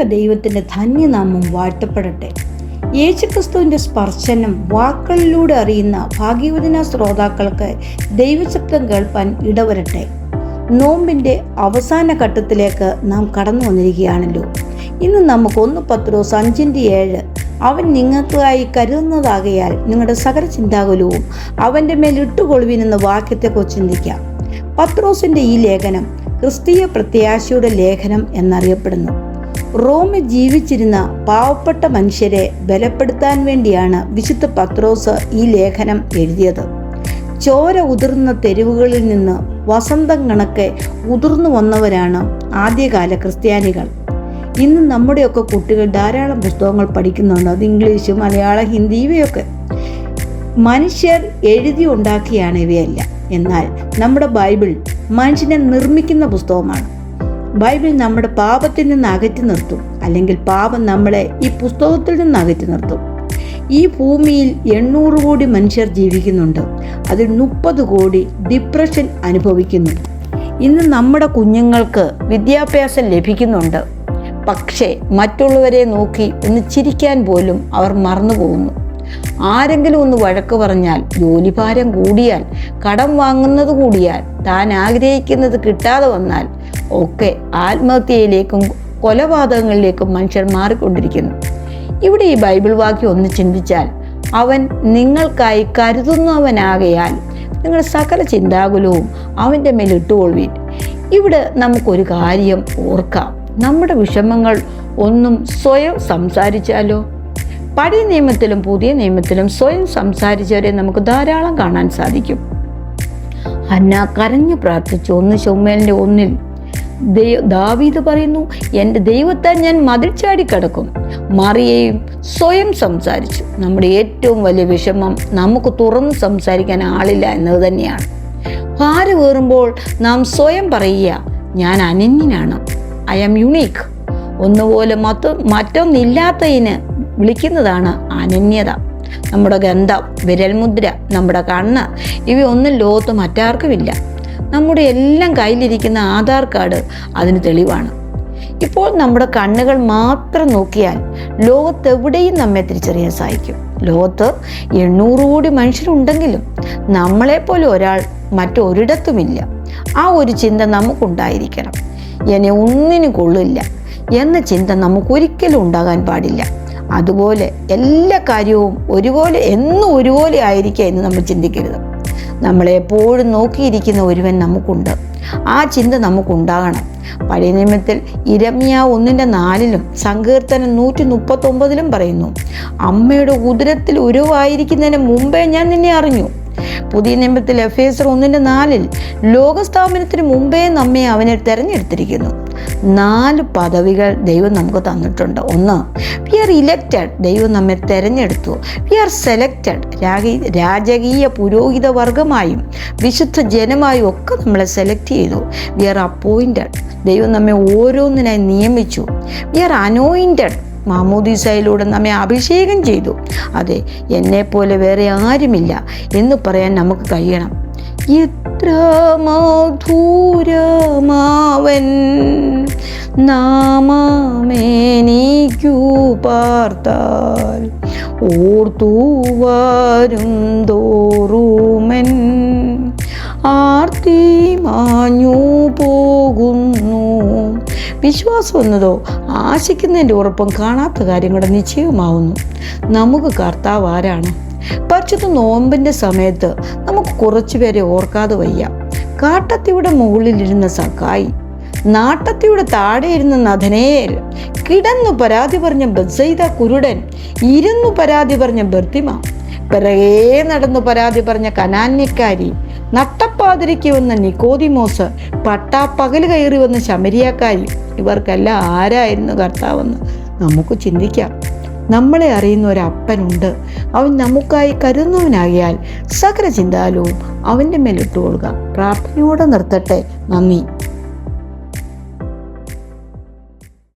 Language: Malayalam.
ത്രിയേക ദൈവത്തിന്റെ ധന്യനാമം വാഴ്ത്തപ്പെടട്ടെ. യേശുക്രിസ്തുവിന്റെ സ്പർശനം വാക്കുകളിലൂടെ അറിയുന്ന ഭാഗ്യവചന ശ്രോതാക്കൾക്ക് ദൈവശബ്ദം കേൾപ്പാൻ ഇടവരട്ടെ. നോമ്പിന്റെ അവസാന ഘട്ടത്തിലേക്ക് നാം കടന്നു വന്നിരിക്കുകയാണല്ലോ. ഇന്ന് നമുക്ക് ഒന്ന് പത്രോസ് അഞ്ചിന്റെ ഏഴ്. അവൻ നിങ്ങൾക്കായി കരുതുന്നതാകയാൽ നിങ്ങളുടെ സകല ചിന്താകുലവും അവന്റെ മേൽ ഇട്ടുകൊള്ളുവിനെന്ന വാക്യത്തെക്കുറിച്ച് ചിന്തിക്കാം. പത്രോസിന്റെ ഈ ലേഖനം ക്രിസ്തീയ പ്രത്യാശയുടെ ലേഖനം എന്നറിയപ്പെടുന്നു. റോമിൽ ജീവിച്ചിരുന്ന പാവപ്പെട്ട മനുഷ്യരെ ബലപ്പെടുത്താൻ വേണ്ടിയാണ് വിശുദ്ധ പത്രോസ് ഈ ലേഖനം എഴുതിയത്. ചോര ഉതിർന്ന തെരുവുകളിൽ നിന്ന് വസന്തം കണക്കെ ഉതിർന്നു വന്നവരാണ് ആദ്യകാല ക്രിസ്ത്യാനികൾ. ഇന്ന് നമ്മുടെയൊക്കെ കുട്ടികൾ ധാരാളം പുസ്തകങ്ങൾ പഠിക്കുന്നുണ്ട്. അത് ഇംഗ്ലീഷ് മലയാളം ഹിന്ദി ഇവയൊക്കെ. മനുഷ്യർ എഴുതി ഉണ്ടാക്കിയാണ് ഇവയല്ല. എന്നാൽ നമ്മുടെ ബൈബിൾ മനുഷ്യനെ നിർമ്മിക്കുന്ന പുസ്തകമാണ്. ബൈബിൾ നമ്മുടെ പാപത്തിൽ നിന്ന് അകറ്റി നിർത്തും. അല്ലെങ്കിൽ പാപം നമ്മളെ ഈ പുസ്തകത്തിൽ നിന്ന് അകറ്റി നിർത്തും. ഈ ഭൂമിയിൽ എണ്ണൂറ് കോടി മനുഷ്യർ ജീവിക്കുന്നുണ്ട്. അതിൽ മുപ്പത് കോടി ഡിപ്രഷൻ അനുഭവിക്കുന്നു. ഇന്ന് നമ്മുടെ കുഞ്ഞുങ്ങൾക്ക് വിദ്യാഭ്യാസം ലഭിക്കുന്നുണ്ട്. പക്ഷേ മറ്റുള്ളവരെ നോക്കി ഒന്ന് ചിരിക്കാൻ പോലും അവർ മറന്നു പോകുന്നു. ആരെങ്കിലും ഒന്ന് വഴക്ക് പറഞ്ഞാൽ ജോലിഭാരം കൂടിയാൽ കടം വാങ്ങുന്നത് കൂടിയാൽ താൻ ആഗ്രഹിക്കുന്നത് കിട്ടാതെ വന്നാൽ ഒക്കെ ആത്മഹത്യയിലേക്കും കൊലപാതകങ്ങളിലേക്കും മനുഷ്യർ മാറിക്കൊണ്ടിരിക്കുന്നു. ഇവിടെ ഈ ബൈബിൾ വാക്യം ഒന്ന് ചിന്തിച്ചാൽ അവൻ നിങ്ങൾക്കായി കരുതുന്നവനാകയാൽ നിങ്ങൾ സകല ചിന്താകുലവും അവന്റെ മേൽ ഇട്ടുകൊള്ളി ഇവിടെ നമുക്കൊരു കാര്യം ഓർക്കാം. നമ്മുടെ വിഷമങ്ങൾ ഒന്നും സ്വയം സംസാരിച്ചാലോ? പഴയ നിയമത്തിലും പുതിയ നിയമത്തിലും സ്വയം സംസാരിച്ചവരെ നമുക്ക് ധാരാളം കാണാൻ സാധിക്കും. അന്ന കരഞ്ഞു പ്രാർത്ഥിച്ചു ഒന്ന് ചുമ്മലിന്റെ ഒന്നിൽ ദാവീദ് പറയുന്നു എന്റെ ദൈവത്താൽ ഞാൻ മതിൽ ചാടി കിടക്കും മറിയയും സ്വയം സംസാരിച്ചു. നമ്മുടെ ഏറ്റവും വലിയ വിഷമം നമുക്ക് തുറന്ന് സംസാരിക്കാൻ ആളില്ല എന്നത് തന്നെയാണ്. ഭാരമേറുമ്പോൾ നാം സ്വയം പറയുക ഞാൻ അനന്യനാണ്. ഐ ആം യുണീക്ക് ഒന്നുപോലെ മത്ത് മറ്റൊന്നില്ലാത്തതിന് വിളിക്കുന്നതാണ് അനന്യത. നമ്മുടെ ഗന്ധം വിരൽമുദ്ര നമ്മുടെ കണ്ണ് ഇവയൊന്നും ലോകത്ത് മറ്റാർക്കുമില്ല. നമ്മുടെ എല്ലാം കയ്യിലിരിക്കുന്ന ആധാർ കാർഡ് അതിന് തെളിവാണ്. ഇപ്പോൾ നമ്മുടെ കണ്ണുകൾ മാത്രം നോക്കിയാൽ ലോകത്തെവിടെയും നമ്മെ തിരിച്ചറിയാൻ സാധിക്കും. ലോകത്ത് എണ്ണൂറ് കോടി മനുഷ്യരുണ്ടെങ്കിലും നമ്മളെപ്പോലെ ഒരാൾ മറ്റൊരിടത്തുമില്ല. ആ ഒരു ചിന്ത നമുക്കുണ്ടായിരിക്കണം. എന്നെ ഒന്നിനും കൊള്ളില്ല എന്ന ചിന്ത നമുക്കൊരിക്കലും ഉണ്ടാകാൻ പാടില്ല. അതുപോലെ എല്ലാ കാര്യവും ഒരുപോലെ എന്നും ഒരുപോലെ ആയിരിക്കുക എന്ന് നമ്മൾ ചിന്തിക്കരുത്. നമ്മളെ എപ്പോഴും നോക്കിയിരിക്കുന്ന ഒരുവൻ നമുക്കുണ്ട്. ആ ചിന്ത നമുക്കുണ്ടാകണം. പഴയ നിയമത്തിൽ ഇരമ്യ ഒന്നിന്റെ നാലിലും സങ്കീർത്തനം നൂറ്റി മുപ്പത്തൊമ്പതിലും പറയുന്നു അമ്മയുടെ ഉദരത്തിൽ ഉരുവായിരിക്കുന്നതിന് മുമ്പേ ഞാൻ നിന്നെ അറിഞ്ഞു. പുതിയ നിയമത്തിൽ എഫ് എസ് ഒന്നിന്റെ നാലിൽ ലോകസ്ഥാപനത്തിന് മുമ്പേ നമ്മെ അവനെ തിരഞ്ഞെടുത്തിരിക്കുന്നു. നാല് പദവികൾ ദൈവം നമുക്ക് തന്നിട്ടുണ്ട്. ഒന്ന് വി ആർ ഇലക്റ്റഡ് ദൈവം നമ്മെ തിരഞ്ഞെടുത്തു. വി ആർ സെലക്റ്റഡ് രാഗീ രാജകീയ പുരോഹിത വർഗമായും വിശുദ്ധ ജനമായും ഒക്കെ നമ്മളെ സെലക്ട് ചെയ്തു. വി ആർ അപ്പോയിന്റഡ് ദൈവം നമ്മെ ഓരോന്നിനായി നിയമിച്ചു. വി ആർ അനോയിന്റഡ് മാമോദീസയിലൂടെ നമ്മെ അഭിഷേകം ചെയ്തു. അതെ എന്നെപ്പോലെ വേറെ ആരുമില്ല എന്ന് പറയാൻ നമുക്ക് കഴിയണം. എത്ര മധുരമാവൻ നാമമേനിക്കു പാർത്താൽ ഓർത്തു വരും തോറുമൻ. ആർത്തി മാഞ്ഞു പോകുന്നു. വിശ്വാസം എന്നതോ ആശിക്കുന്നതിന്റെ ഉറപ്പും കാണാത്ത കാര്യങ്ങളുടെ നിശ്ചയമാവുന്നു. നമുക്ക് കർത്താവ് ആരാണ്? പക്ഷത്ത് നോമ്പിന്റെ സമയത്ത് നമുക്ക് കുറച്ചുപേരെ ഓർക്കാതെ വയ്യ. കാട്ടത്തിയുടെ മുകളിലിരുന്ന സക്കായി നാട്ടത്തിയുടെ താഴെ ഇരുന്ന നഥനേൽ കിടന്നു പരാതി പറഞ്ഞ ബസൈത കുരുടൻ ഇരുന്നു പരാതി പറഞ്ഞ ബർത്തിമ പിറകേ നടന്നു പരാതി പറഞ്ഞ കനാന്യക്കാരി നട്ടപ്പാതിരിക്ക് വന്ന നിക്കോതിമോസ് പട്ടാപ്പകൽ കയറി വന്ന ശമരിയാക്കാരി ഇവർക്കെല്ലാം ആരായിരുന്നു കർത്താവെന്ന് നമുക്ക് ചിന്തിക്കാം. നമ്മളെ അറിയുന്ന ഒരു അപ്പനുണ്ട് അവൻ നമുക്കായി കരുതുന്നവനാകിയാൽ സകല ചിന്താലവും അവന്റെ മേലിട്ടുകൊള്ളുക പ്രാർത്ഥനയോടെ നിർത്തട്ടെ. നന്ദി.